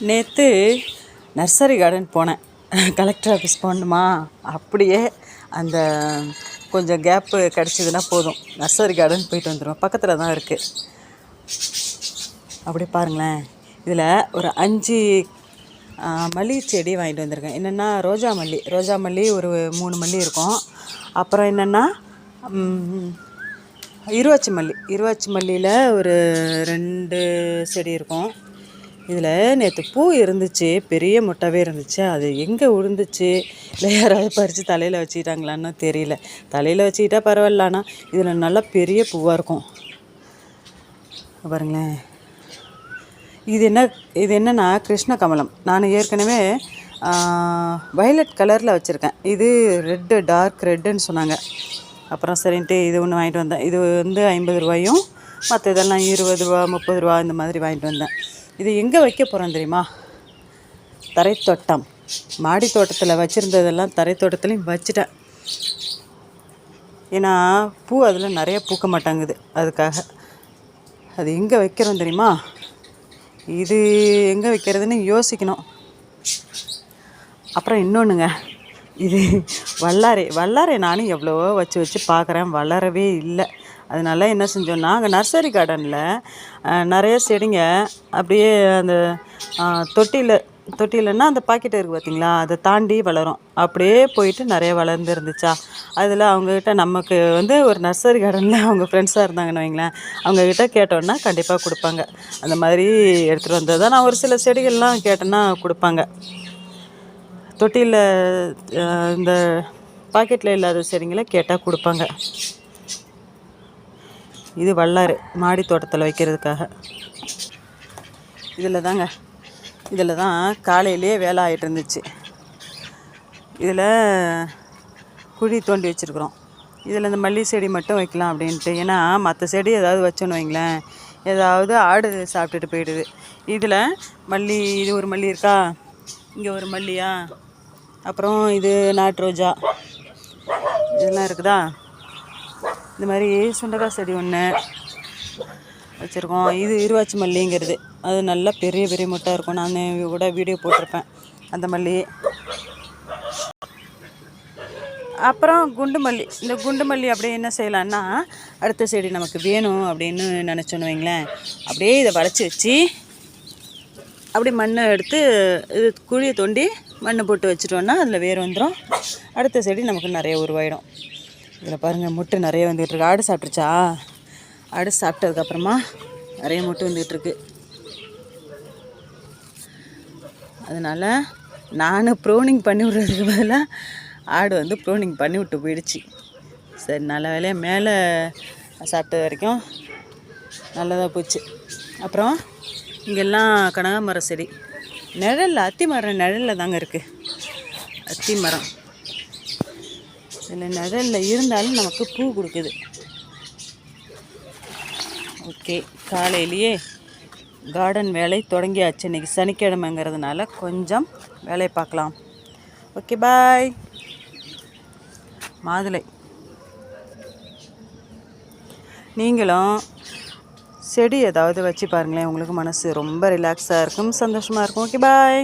நேற்று nursery garden போனேன். Collector office போகணுமா? அப்படியே அந்த கொஞ்சம் கேப்பு கிடச்சிதுன்னா போதும். நர்சரி கார்டன் போயிட்டு வந்துடுவேன் பக்கத்தில் தான் இருக்குது அப்படியே பாருங்களேன். இதில் ஒரு அஞ்சு மல்லி செடி வாங்கிட்டு வந்திருக்கேன். என்னென்னா ரோஜா மல்லி. ரோஜா மல்லி ஒரு மூணு மல்லி இருக்கும். அப்புறம் என்னென்னா இருவாச்சி மல்லி. இருவாச்சி மல்லியில் ஒரு ரெண்டு செடி இருக்கும். இதில் நேற்று பூ இருந்துச்சு பெரிய முட்டாவே இருந்துச்சு. அது எங்கே விழுந்துச்சு இல்லை யாராவது பறித்து தலையில் வச்சுக்கிட்டாங்களான்னு தெரியல. தலையில் வச்சுக்கிட்டா பரவாயில்ல ஆனால் இதில் நல்லா பெரிய பூவாக இருக்கும். பாருங்களேன். இது என்ன இது என்னன்னா கிருஷ்ண கமலம் நான் ஏற்கனவே வயலட் கலரில் வச்சுருக்கேன். இது ரெட்டு டார்க் ரெட்டுன்னு சொன்னாங்க. அப்புறம் சரின்ட்டு இது ஒன்று வாங்கிட்டு வந்தேன். இது வந்து ஐம்பது ரூபாயும் மற்ற இதெல்லாம் இருபது ரூபா முப்பது ரூபா இந்த மாதிரி வாங்கிட்டு வந்தேன். இது எங்கே வைக்க போகிறோம் தெரியுமா? தரைத்தோட்டம். மாடி தோட்டத்தில் வச்சுருந்ததெல்லாம் தரைத்தோட்டத்துலேயும் வச்சுட்டேன். ஏன்னா பூ அதில் நிறைய பூக்க மாட்டாங்குது. அதுக்காக. அது எங்கே வைக்கிறோம் தெரியுமா? இது எங்கே வைக்கிறதுன்னு யோசிக்கணும். அப்புறம் இன்னொன்றுங்க இது வல்லாரை. வல்லாரை நானும் எவ்வளவோ வச்சு வச்சு பார்க்குறேன் வளரவே இல்லை. அதனால என்ன செஞ்சோன்னா அங்கே நர்சரி கார்டனில் நிறைய செடிங்க அப்படியே அந்த தொட்டியில் தொட்டிலன்னா அந்த பாக்கெட் இருக்குது பார்த்தீங்களா அதை தாண்டி வளரும். அப்படியே போயிட்டு நிறைய வளர்ந்து இருந்துச்சா அதில் அவங்கக்கிட்ட நமக்கு வந்து ஒரு நர்சரி கார்டனில் அவங்க ஃப்ரெண்ட்ஸாக இருந்தாங்கன்னு வைங்களேன் அவங்கக்கிட்ட கேட்டோன்னா கண்டிப்பாக கொடுப்பாங்க. அந்த மாதிரி எடுத்துகிட்டு வந்தது தான் நான் ஒரு சில செடிகள்லாம் கேட்டேன்னா கொடுப்பாங்க. தொட்டியில் இந்த பாக்கெட்டில் இல்லாத செடிங்களை கேட்டால் கொடுப்பாங்க. இது வல்லாறு மாடி தோட்டத்தில் வைக்கிறதுக்காக. இதில் தாங்க இதில் தான் காலையிலேயே வேலை ஆகிட்டு இருந்துச்சு இதில் குழி தோண்டி வச்சுருக்குறோம். இதில் இந்த மல்லி செடி மட்டும் வைக்கலாம் அப்படின்ட்டு. ஏன்னா மற்ற செடி ஏதாவது வச்சோன்னு வைங்களேன் ஏதாவது ஆடு சாப்பிட்டுட்டு போயிடுது. இதில் மல்லி இது ஒரு மல்லி இருக்கா? இங்கே ஒரு மல்லியா? அப்புறம் இது நாட்டு ரோஜா இதெல்லாம் இருக்குதா? இந்த மாதிரி சுண்டக்காய் செடி ஒன்று வச்சுருக்கோம். இது இருவாச்சி மல்லிங்கிறது. அது நல்லா பெரிய பெரிய முட்டை இருக்கும். நான் கூட வீடியோ போட்டிருப்பேன். அந்த மல்லி. அப்புறம் குண்டு மல்லி. இந்த குண்டு மல்லி அப்படியே என்ன செய்யலான்னா அடுத்த செடி நமக்கு வேணும் அப்படின்னு நினச்சோன்னு வைங்களேன். அப்படியே இதை வளைச்சி வச்சு அப்படி மண்ணை எடுத்து இது குழியை தோண்டி மண்ணை போட்டு வச்சுட்டோன்னா அதில் வேர் வந்துடும் அடுத்த செடி நமக்கு நிறைய உருவாயிடும். இதில் பாருங்கள் முட்டை நிறைய வந்துகிட்ருக்கு. ஆடு சாப்பிட்ருச்சா ஆடு சாப்பிட்டதுக்கப்புறமா நிறைய முட்டை வந்துகிட்ருக்கு. அதனால் நான் ப்ரோனிங் பண்ணி விட்றதுக்கு பதிலாக ஆடு வந்து ப்ரோனிங் பண்ணி விட்டு போயிடுச்சு. சரி நல்ல வேலையாக மேலே சாப்பிட்டது வரைக்கும் நல்லதாக போச்சு. அப்புறம் இங்கெல்லாம் கனகாமரம் செடி. நிழலில் அத்தி மரம் நிழலில் தாங்க இருக்குது அத்தி மரம் இதில் நிழலில் இருந்தாலும் நமக்கு பூ கொடுக்குது. ஓகே காலையிலேயே கார்டன் வேலை தொடங்கியாச்சு. இன்றைக்கி சனிக்கிழமைங்கிறதுனால கொஞ்சம் வேலையை பார்க்கலாம். ஓகே பாய் மாதுளை. நீங்களும் செடி ஏதாவது வச்சு பாருங்களேன். உங்களுக்கு மனசு ரொம்ப ரிலாக்ஸாக இருக்கும் சந்தோஷமாக இருக்கும். Okay bye